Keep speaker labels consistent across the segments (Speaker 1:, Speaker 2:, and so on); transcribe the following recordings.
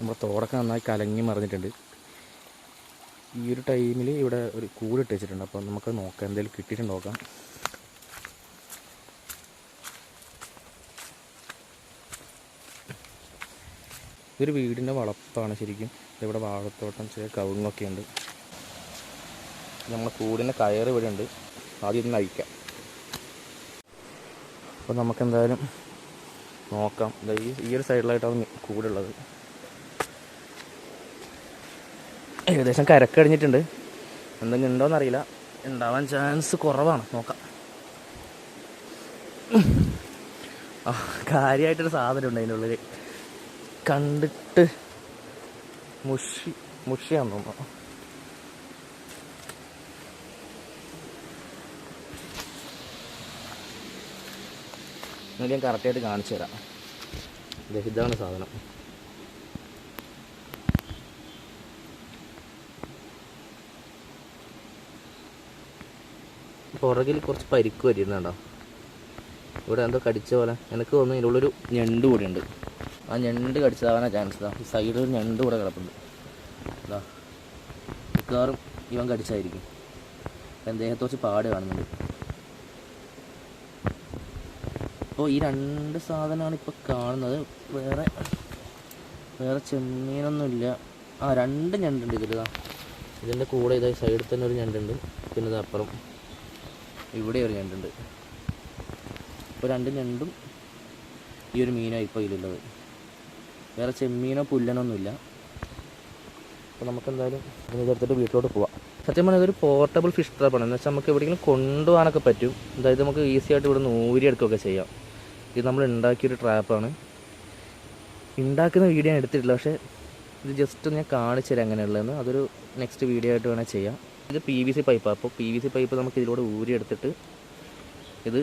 Speaker 1: നമ്മുടെ തോടൊക്കെ നന്നായി കലങ്ങി മറിഞ്ഞിട്ടുണ്ട്. ഈ ഒരു ടൈമിൽ ഇവിടെ ഒരു കൂടിട്ട് വെച്ചിട്ടുണ്ട്. അപ്പോൾ നമുക്ക് നോക്കാം. എന്തെങ്കിലും കിട്ടിയിട്ടുണ്ട് നോക്കാം. ഇതൊരു വീടിന്റെ വളപ്പാണ് ശരിക്കും. ഇവിടെ വാഴത്തോട്ടം ചെറിയ കവുങ്ങൊക്കെ ഉണ്ട്. നമ്മുടെ കൂടിന്റെ കയറ് ഇവിടെ ഉണ്ട്. ആദ്യം ഒന്ന് അഴിക്കാം. അപ്പോൾ നമുക്കെന്തായാലും നോക്കാം. ഈ ഒരു സൈഡിലായിട്ടാണ് കൂടുള്ളത്. ഏകദേശം കരക്കടിഞ്ഞിട്ടുണ്ട് എന്തെങ്കിലും ഉണ്ടോയെന്നറിയില്ല ഉണ്ടാവാൻ ചാൻസ് കുറവാണ്. നോക്കാം. കാര്യമായിട്ടൊരു സാധനം ഉണ്ട് അതിന്റെ ഉള്ളിൽ കണ്ടിട്ട് മുഷി മുഷിയാന്ന് തോന്നുന്നു. എന്നിട്ട് ഞാൻ കറക്റ്റായിട്ട് കാണിച്ചു തരാം ഇതാണ് സാധനം. പുറകിൽ കുറച്ച് പരിക്ക് പറ്റിയിരുന്നുണ്ടോ ഇവിടെ എന്തോ കടിച്ച പോലെ. എനിക്ക് തോന്നുന്നു ഇതിലുള്ളൊരു ഞണ്ട് കൂടി ഉണ്ട്. ആ ഞണ്ട് കടിച്ചതാവാനാ ചാൻസ് ഇതാ. സൈഡിൽ ഒരു ഞണ്ട് കൂടെ കിടപ്പുണ്ട്. ഇതാ. മിക്കവാറും ഇവൻ കടിച്ചായിരിക്കും. ദേഹത്ത് കുറച്ച് പാട് കാണുന്നുണ്ട്. അപ്പോൾ ഈ രണ്ട് സാധനമാണ് ഇപ്പോൾ കാണുന്നത്. വേറെ വേറെ ചെമ്മീനൊന്നുമില്ല. ആ രണ്ട് ഞണ്ടുണ്ട് ഇതിലിതാ. ഇതിന്റെ കൂടെ ഇതായി സൈഡിൽ തന്നെ ഒരു ഞണ്ടുണ്ട്. പിന്നെ ഇത് അപ്പുറം. ഇവിടെ ഒരു ഞണ്ടുണ്ട് ഇപ്പോൾ രണ്ട് ഞണ്ടും ഈ ഒരു മീനോ ഇപ്പോൾ ഇതിലുള്ളത്. വേറെ ചെമ്മീനോ പുല്ലനൊന്നുമില്ല അപ്പോൾ നമുക്ക് എന്തായാലും ഇതിനെ ഇതെടുത്തിട്ട് വീട്ടിലോട്ട് പോവാം. സത്യം പറഞ്ഞാൽ ഇതൊരു പോർട്ടബിൾ ഫിഷ് ട്രാപ്പാണ് എന്ന് വെച്ചാൽ നമുക്ക് എവിടെയെങ്കിലും കൊണ്ടുപോകാനൊക്കെ പറ്റും. അതായത് നമുക്ക് ഈസി ആയിട്ട് ഇവിടെ നിന്ന് ഊരിയെടുക്കുകയൊക്കെ ചെയ്യാം. ഇത് നമ്മൾ ഉണ്ടാക്കിയൊരു ട്രാപ്പാണ് ഉണ്ടാക്കുന്ന വീഡിയോ ഞാൻ എടുത്തിട്ടില്ല. പക്ഷേ ഇത് ജസ്റ്റ് ഒന്ന് ഞാൻ കാണിച്ചു തരാം എങ്ങനെയുള്ളതെന്ന് അതൊരു നെക്സ്റ്റ് വീഡിയോ ആയിട്ട് വേണേൽ ചെയ്യാം. ഇത് പി വി സി പൈപ്പാണ് അപ്പോൾ പി വി സി പൈപ്പ് നമുക്ക് ഇതിലൂടെ ഊരിയെടുത്തിട്ട് ഇത്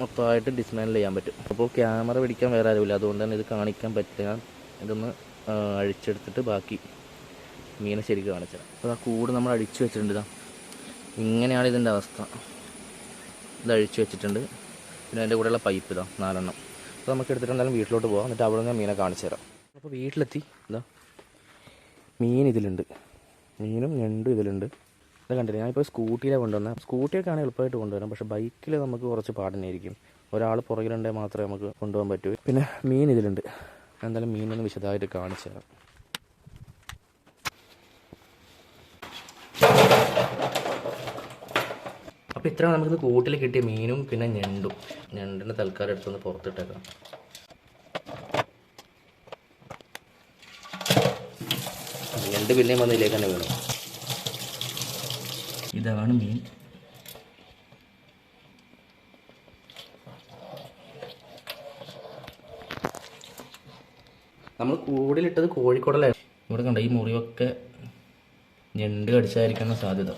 Speaker 1: മൊത്തമായിട്ട് ഡിസ്മാൻഡിൽ ചെയ്യാൻ പറ്റും. അപ്പോൾ ക്യാമറ പിടിക്കാൻ വേറെ ആരുമില്ല. അതുകൊണ്ട് തന്നെ ഇത് കാണിക്കാൻ പറ്റില്ല. ഇതൊന്ന് അഴിച്ചെടുത്തിട്ട് ബാക്കി മീനെ ശരിക്കും കാണിച്ചു അപ്പോൾ ആ കൂട് നമ്മൾ അഴിച്ചു വെച്ചിട്ടുണ്ട് ഇങ്ങനെയാണ് ഇതിന്റെ അവസ്ഥ. ഇത് അഴിച്ചു വെച്ചിട്ടുണ്ട്. പിന്നെ അതിന്റെ കൂടെയുള്ള പൈപ്പ് ഇതാ നാലെണ്ണം. അപ്പോൾ നമുക്ക് എടുത്തിട്ട് എന്തായാലും വീട്ടിലോട്ട് പോകാം എന്നിട്ട് അവിടെ നിന്ന് മീനെ കാണിച്ചു തരാം. അപ്പോൾ വീട്ടിലെത്തി. ഇതാ മീൻ ഇതിലുണ്ട്. മീനും ഞണ്ടും ഇതിലുണ്ട്. ഇത് കണ്ടില്ല? ഞാനിപ്പോൾ സ്കൂട്ടിയിലാണ് കൊണ്ടുവന്നത് സ്കൂട്ടിയൊക്കെ ആണെങ്കിൽ എളുപ്പമായിട്ട് കൊണ്ടുവരാം പക്ഷേ ബൈക്കിൽ നമുക്ക് കുറച്ച് പാടനായിരിക്കും ഒരാൾ പുറകിലുണ്ടെങ്കിൽ മാത്രമേ നമുക്ക് കൊണ്ടുപോകാൻ പറ്റൂ. പിന്നെ മീൻ ഇതിലുണ്ട്. എന്തായാലും മീനൊന്ന് വിശദമായിട്ട് കാണിച്ചു തരാം. അപ്പോൾ ഇത്ര നമുക്ക് കൂട്ടിൽ കിട്ടിയ മീനും പിന്നെ ഞണ്ടും. ഞണ്ടിന്റെ തൽക്കാലം എടുത്തൊന്ന് പുറത്തിട്ടേക്കാം. ഞണ്ട് പിന്നെയും വന്ന് ഇതിലേക്ക് തന്നെ വീണു. ഇതാണ് മീൻ നമ്മൾ കൂടിലിട്ടത് കോഴിക്കോടലാണ് ഇവിടെ കണ്ട ഈ മുറിവൊക്കെ ഞണ്ട് കടിച്ചായിരിക്കുന്ന സാധ്യത.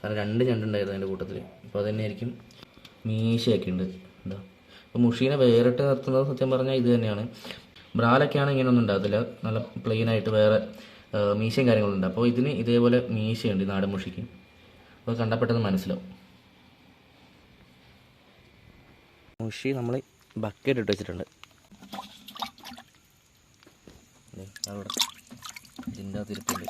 Speaker 1: കാരണം രണ്ട് ഞണ്ടുണ്ടായിരുന്നു അതിന്റെ കൂട്ടത്തിൽ. അപ്പോൾ അത് തന്നെയായിരിക്കും മീശയൊക്കെ ഉണ്ട് എന്താ അപ്പോൾ മുഷീനെ വേറിട്ട് നിർത്തുന്നത് സത്യം പറഞ്ഞാൽ ഇത് തന്നെയാണ്. ബ്രാലൊക്കെയാണ് ഇങ്ങനെയൊന്നും ഉണ്ടാകത്തില്ല. നല്ല പ്ലെയിൻ ആയിട്ട് വേറെ മീശയും കാര്യങ്ങളുണ്ട് അപ്പോൾ ഇതിന് ഇതേപോലെ മീശയുണ്ട് നാടൻ മുഷിക്ക്. അപ്പോൾ കണ്ടാൽ പെട്ടെന്ന് മനസ്സിലാവും. മുഷി നമ്മൾ ബക്കറ്റ് ഇട്ട് വെച്ചിട്ടുണ്ട്. അവിടെ ഇതിന്റെ അകത്ത് ഇരിപ്പുണ്ട്